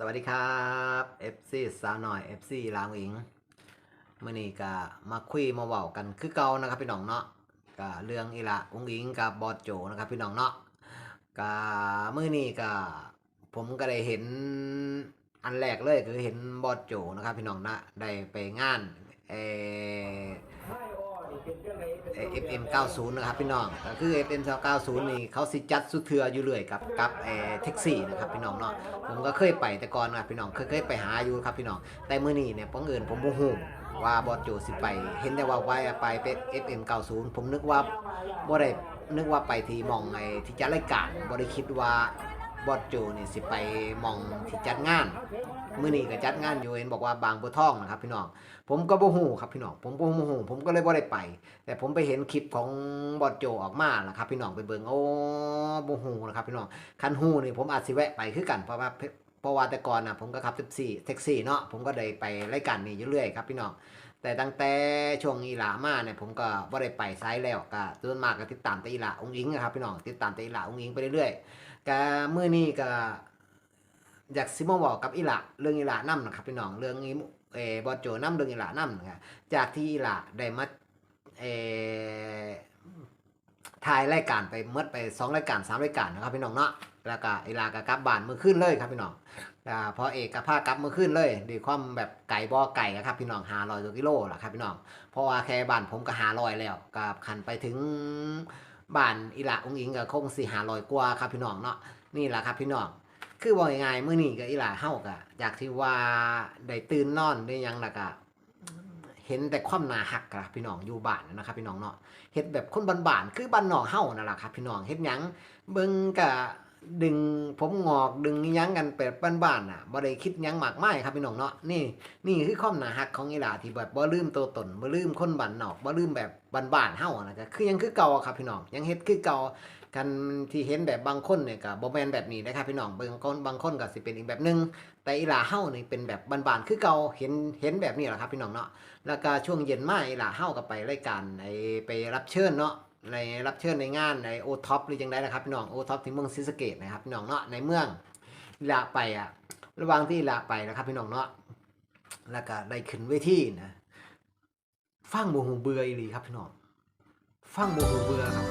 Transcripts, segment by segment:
สวัสดีครับ FC สาวหน่อย FC ลาวอิงมื่อนี้ก็มาคุยมาเว้ากันคือเก่านะครับพี่น้องเนาะก็เรื่องอีละอุ้งอิงกับบอสโจนะครับพี่น้องเนาะก็มื่อนี้ก็ผมก็ได้เห็นอันแรกเลยคือเห็นบอสโจนะครับพี่น้องนะได้ไปงานเออ FM 90นะครับพี่น้องก็คือ FM 90นี่เขาสิจัดสุดเทืออยู่เลยกับกับเออแท็กซี่นะครับพี่น้องเนาะผมก็เคยไปแต่ก่อนนะพี่น้องเคยเคยไปหาอยู่ครับพี่น้องแต่มื้อนี้เนี่ยผมเอิญผมบ่ฮู้ว่าบอสโจสิไป เห็นแต่ว่าไว้ไปเป็น FM 90ผมนึกว่าบ่ได้นึกว่าไปที่มองไอ้ที่จัดรายการบ่ได้คิดว่า บอสโจนี่สิไปมองที่จัดงานมื้อนี้ก็จัดงานอยู่เห็นบอกว่าบางบัวทองนะครับพี่น้องผมก็บ่ฮู้ครับพี่น้องผมบ่ฮู้ผมก็เลยบ่ได้ไป แต่ผมไปเห็นคลิปของบอดโจออกมาแล้วครับพี่น้องไปเบิ่งโอ้บ่ฮู้นะครับพี่น้องคันฮู้นี่ผมอาจสิแวะไปคือกันเพราะว่าเพราะว่าแต่ก่อนน่ะผมก็ขับแท็กซี่แท็กซี่เนาะผมก็ได้ไปรายการนี้อยู่เรื่อยครับพี่น้องแต่ตั้งแต่ช่วงอีหลามาเนี่ยผมก็บ่ได้ไปไซส์แล้วก็ส่วนมากก็ติดตามแต่อีหลาองอิงนะครับพี่น้องติดตามแต่อีหลาองอิงไปเรื่อยๆ ก็มื้อนี้ก็อยากสิมาบอกกับอีหลาเรื่องอีหลานํนะครับพี่น้องเรื่องนี้เออบอโจนํเรื่องอีหลานํนะครับจากที่อีหลาได้มาเออถ่ายรายการไปเมื่อไปสองรายการสามรายการนะครับพี่น้องเนาะแล้วก็อีลากกลับบ้านมือขึ้นเลยครับพี่น้องอ่าพอเอกกับภากลับมือขึ้นเลยด้วยความแบบไก่บ่อไก่อะครับพี่น้องหาลอยกิโลล่ะครับพี่น้องเพราะว่าแค่บ้านผมก็หาลอยแล้วกับขันไปถึง บ้านอิหละองอิงก็คงสี่หาลอยกว่าครับพี่น้องเนาะนี่แหละครับพี่น้องคือบอกยังไงมื้อนี้ก็อีหละเฮากะจากที่ว่าได้ตื่นนอนได้ยังละกะเห็นแต่ความนาหักครับพี่น้องอยู่บ้านนะครับพี่น้องเนาะเฮ็ดแบบคนบ้านๆคือบ้านนอกเฮานั่นแหละครับพี่น้องเฮ็ดหยังเบิ่งกะ ดึงผมงอกดึงอิหยังกันแบบบ้านๆน่ะบ่ได้คิดยังมากมายครับพี่น้องเนาะนี่นี่คือความน่าหักของอีหลาที่แบบบ่ลืมตัวตนบ่ลืมคนบ้านนอกบ่ลืมแบบบ้านๆเฮานะก็คือยังคือเก่าครับพี่น้องยังเฮ็ดคือเก่ากันที่เห็นแบบบางคนเนี่ยก็บ่แม่นแบบนี้นะครับพี่น้องเบิ่งคนบางคนก็สิเป็นอีกแบบหนึง แต่อีหลาเฮานี่เป็นแบบบ้านๆคือเก่าเห็นเห็นแบบนี้แหละครับพี่น้องเนาะแล้วก็ช่วงเย็นมาอีหลาเฮาก็ไปรายการในไปรับเชิญเนาะ ในรับเชิญในงานในโอท็อปหรือจังไดนะครับพี่น้องโอท็อปที่เมืองศรีสเกษนะครับพี่น้องเนาะในเมืองลาไปอะระหว่างที่ลาไปนะครับพี่น้องเนาะแล้วก็ได้ขึ้นเวทีนะฟังบ่หูเบื่ออีหลีครับพี่น้องฟังบ่หูเบื่อครับ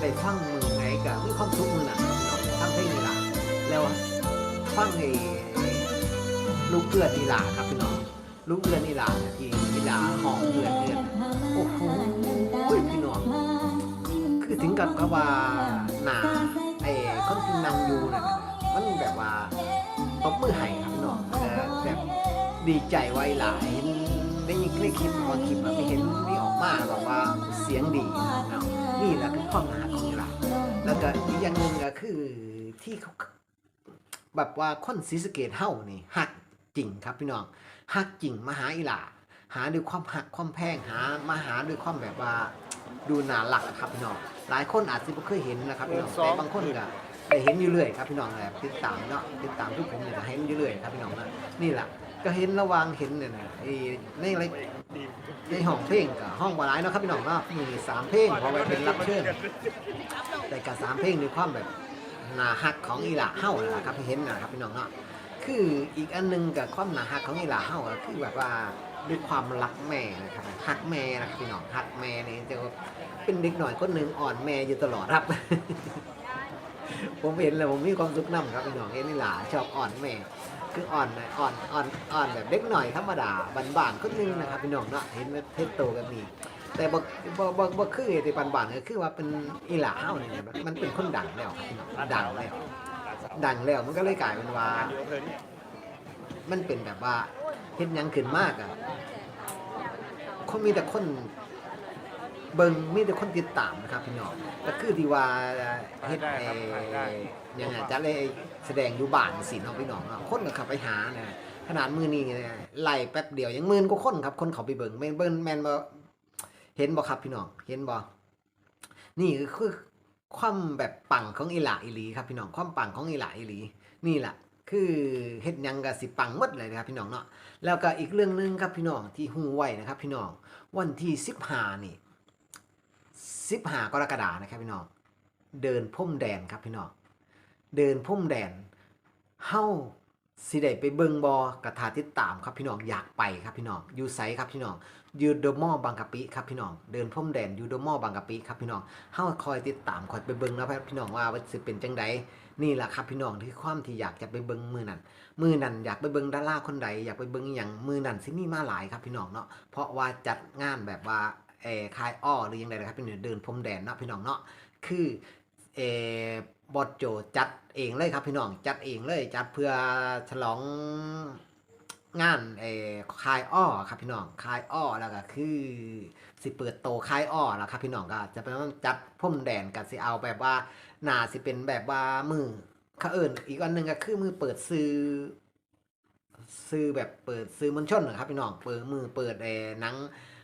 ได้ฟังมือไหนกับมีความสุขมือหนักฟังเพลงอีหลาแล้วฟังไอ้ลูกเกลือนอีหลาครับพี่น้องลูกเกลือนอีหลาเนี่ยที่ลาหอมเกลือเกลือโอ้โห กับกับว่าหนาไอ้คนที่นั่งอยู่นั่นน่ะมันแบบว่าตบมือให้ครับพี่น้องเออแบบดีใจไว้หลายเห็นได้ยินคลิปว่าคลิปอะไม่เห็นนี่ออกมาแบบว่าเสียงดีเนาะนี่แหละคือความหาของเราแล้วก็อีกอย่างหนึ่งก็คือที่เขาแบบว่าคนศรีสเกดเฮ้านี่หักจริงครับพี่น้องหักจริงมาหาอีหลาหาด้วยความหักความแพงหามาหาด้วยความแบบว่า ดูน่ารักครับพี่น้องหลายคนอาจจะไม่เคยเห็นนะครับพี่น้องแต่บางคนก็ได้เห็นอยู่เรื่อยครับพี่น้องแบบติดตามเนาะติดตามทุกผมเนี่ยก็เห็นอยู่เรื่อยครับพี่น้องนะนี่แหละก็เห็นระหวางเห็นเนี่ยนะไอ้ในไรในห้องเพลงกับห้องบาลายเนาะครับพี่น้องเนาะมีสามเพลงเพอไว้เป็นรับเชิญแต่กับสามเพลงในความแบบหนาฮักของอีหลาเฮ้านั่นแหละครับที่เห็นนะครับพี่น้องเนาะ คืออีกอันหนึงกับความหนาฮักของอีหลาเฮ้าก็คือแบบว่าด้วยความรักแม่นะครับฮักแม่นะครับพี่น้องฮักแม่นี่จะเป็นเด็กหน่อยคนหนึ่งอ่อนแม่อยู่ตลอดครับ ผมเห็นแล้วผมมีความสุขนํครับพี่น้องเห็นอีหลาชอบอ่อนแม่คืออ่อนอ่อนอ่อนอ่อนแบบเล็กหน่อยธรรมดาบานๆคนหนึงนะครับพี่น้องเนาะเห็นเพชรโตกันนี่แต่บ่บ่บ่บ่คือไอ้ที่บานๆก็คือว่าเป็นอีหลาเฮาเนี่นะมันเป็นคนดังแล้วครับพี่น้องดังแล้ว ดังแล้วมันก็เลยกลายเป็นว่า มันเป็นแบบว่าเฮ็ดหยังขึ้นมากอะคนมีแต่คนเบิ่งมีแต่คนติดตามนะครับพี่น้องก็คือที่ว่าเฮ็ดได้ไอ้ครับได้ยังไงจะเลยแสดงอยู่บ้านสิเนาะพี่น้องเนาะคนก็เข้าไปหานะขนาดมือนี้เนี่ยไล่แป๊บเดียวยังหมื่นกว่าคนครับ คนเขาไปเบิ่งแม่นเบิ่งแม่นบ่เห็นบ่ครับพี่น้องเห็นบ่นี่คือ ความแบบปังของอีหลาอีหลีครับพี่น้องความปังของอีหลาอีหลี นี่แหละคือเฮ็ดยังกะสิปังมดเลยนะครับพี่น้องเนาะแล้วก็อีกเรื่องหนึงครับพี่น้องที่ฮู้ไว้นะครับ พี่น้องวันที่สิบหานี่สิบหากรกฎานะครับพี่น้องเดินพุ่มแดนครับพี่น้องเดินพุ่มแดนเฮ้า สิได้ไปเบิ่งบอกระทาติดตามครับพี่น้องอยากไปครับพี่น้องอยู่ไสครับพี่น้องยู่เดมอบางกะปิครับพี่น้องเดินพรมแดนยู่เดมอบางกะปิครับพี่น้องเฮาคอยติดตามคอยไปเบิ่งนะพี่น้องว่าสิเป็นจังใดนี่แหละครับพี่น้องที่ความที่อยากจะไปเบิ่งมือนั้นมือนั้นอยากไปเบิ่งดาราคนใดอยากไปเบิ่งอหยังมือนั้นสิมีมาหลายครับพี่น้องเนาะเพราะว่าจัดงานแบบว่าเอ่อคายอ้อหรือยังไงนะครับพี่น้องเดินพรมแดนเนาะพี่น้องเนาะคือเอ่อ บอดโจจัดเองเลยครับพี่น้องจัดเองเลยจัดเพื่อฉลองงานเอ่อคายอ้อครับพี่น้องคายอ้อแล้วก็คือสิเปิดโตคายอ้อแล้วครับพี่น้องก็จะเป็นจัดพ่มแดนกันสิเอาแบบว่าหน้าสิเป็นแบบว่ามือเขาเอิญอีกอันหนึ่งก็คือมือเปิดซื้อซื้อแบบเปิดซื้อมวลชนนะครับพี่น้องเปิดมือเปิดเอ่อหนัง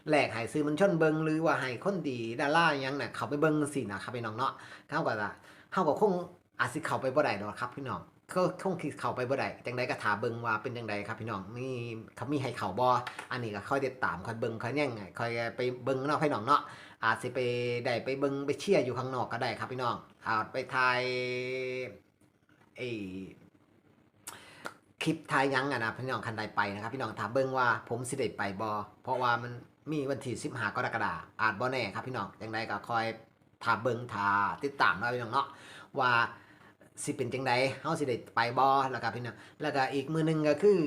แหลกให้ซื้อมวลชนเบิงหรือว่าให้คนดีดารายังเนี่ยเขาไปเบิงสินะครับพี่น้องเนาะเขาก็จะ เขาก็คงอาจสิเข้าไปบ่ได้ดอกครับพี่น้องเขาคงคิดเข้าไปบ่ได้จังไดก็ถามเบิ่งว่าเป็นจังไดครับพี่น้องมีเขามีให้เข้าบ่อันนี้ก็ค่อยติดตามค่อยเบิ่งค่อยแย่งค่อยไปเบิ่งเนาะพี่น้องเนาะอาจสิไปได้ไปเบิ่งไปเชียร์อยู่ข้างนอกก็ได้ครับพี่น้องอาจไปถ่ายไอ้คลิปถ่ายยังอะนะพี่น้องคันใดไปนะครับพี่น้องถามเบิ่งว่าผมสิได้ไปบ่เพราะว่ามันมีวันที่15กรกฎาคมอาจบ่แน่ครับพี่น้องจังไดก็คอย ถาเบิ่งถาติดตามเนาะพี่น้องเนาะว่าสิเป็นจังไดเฮาสิได้ไปบ่แล้วก็พี่น้องแล้วก็อีกมือหนึงก็คือ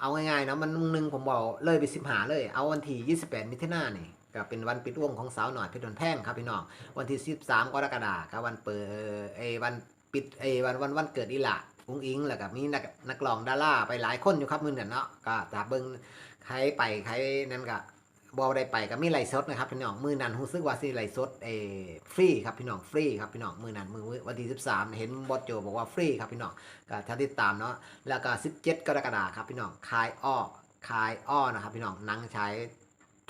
เอาง่ายๆเนาะมันมือหนึงผมบอกเลยไป15เลย เอาวันที่28มิถุนายนนี่ก็เป็นวันปิดวงของสาวหน่อยเพชรดนแพงครับพี่น้องวันที่13กรกฎาคมวันเปิดเอวันปิดเอวันวันวันเกิดอีหละอุ้งอิงแล้วก็มีนักนักร้องดาราไปหลายคนอยู่ครับมื้อนั้นเนาะก็ถ้าเบิ่งใครไปใครนั่นก็ บอได้ไปก็มีไลฟ์สดนะครับพี่น้องมือนันรู้สึกว่าสิไลฟ์สดเอฟรีครับพี่น้องฟรีครับพี่น้องมือนันมือวันที่13 เห็นบอสโจบอกว่าฟรีครับพี่น้องก็ถ้าติดตามเนาะแล้วก็ 17 กรกฎาคมครับพี่น้องคายอ้อคายอ้อนะครับพี่น้องนังฉาย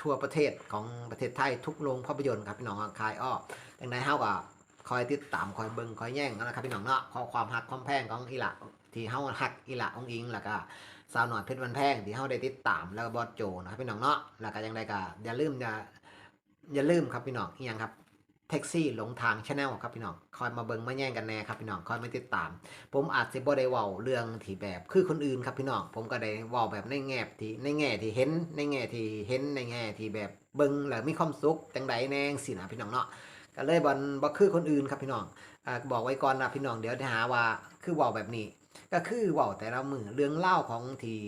ทั่วประเทศของประเทศไทยทุกโรงภาพยนตร์ครับพี่น้องคายอ้อดังนั้นเฮาก็คอยติดตามคอยเบิ่งคอยแย่งนะครับพี่น้องเนาะขอความฮักความแพงของอีหละที่เฮาฮักอีหละองอิงแล้วก็ สาวหน่อยเพชรวันแพงที่เฮาได้ติดตามแล้วก็บอสโจนะครับพี่น้องเนาะแล้วก็ยังไดก็อย่าลืมอย่าอย่าลืมครับพี่น้องอีหยังครับแท็กซี่หลงทางชาแนลครับพี่น้องคอยมาเบิ่งมาแย่งกันแน่ครับพี่น้องคอยมาติดตาม ผมอาจสิบ่ได้เว้าเรื่องที่แบบคือคนอื่นครับพี่น้องผมก็ได้เว้าแบบในแง่ที่ในแง่ที่เห็นในแง่ที่เห็นในแง่ที่แบบเบิ่งแล้วมีความสุขจังใดแนงสินะพี่น้องเนาะก็เลยบ่บ่คือคนอื่นครับพี่น้องอ่าบอกไว้ก่อนนะพี่น้องเดี๋ยวจะหาว่าคือเว้าแบบนี้ ก็คือว่าแต่ละมือเรื่องเล่าของที่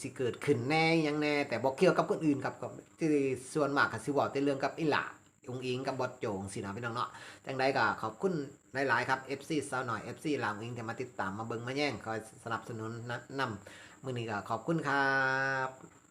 สิเกิดขึ้นแน่ยังแน่ แต่บอกเกี่ยวกับคนอื่นครับกับที่ส่วนมากก็สิว่าแต่เรื่องกับอิหล่าองอิงกับบอดโจงสินะพี่น้องเนาะจังใดก็ขอบคุณหลายๆครับ FC สาวหน่อย FC ลาวอิงที่มาติดตามมาเบิ่งมาแย่งคอยสนับสนุนนะนำมือนี้ก็ขอบคุณครับ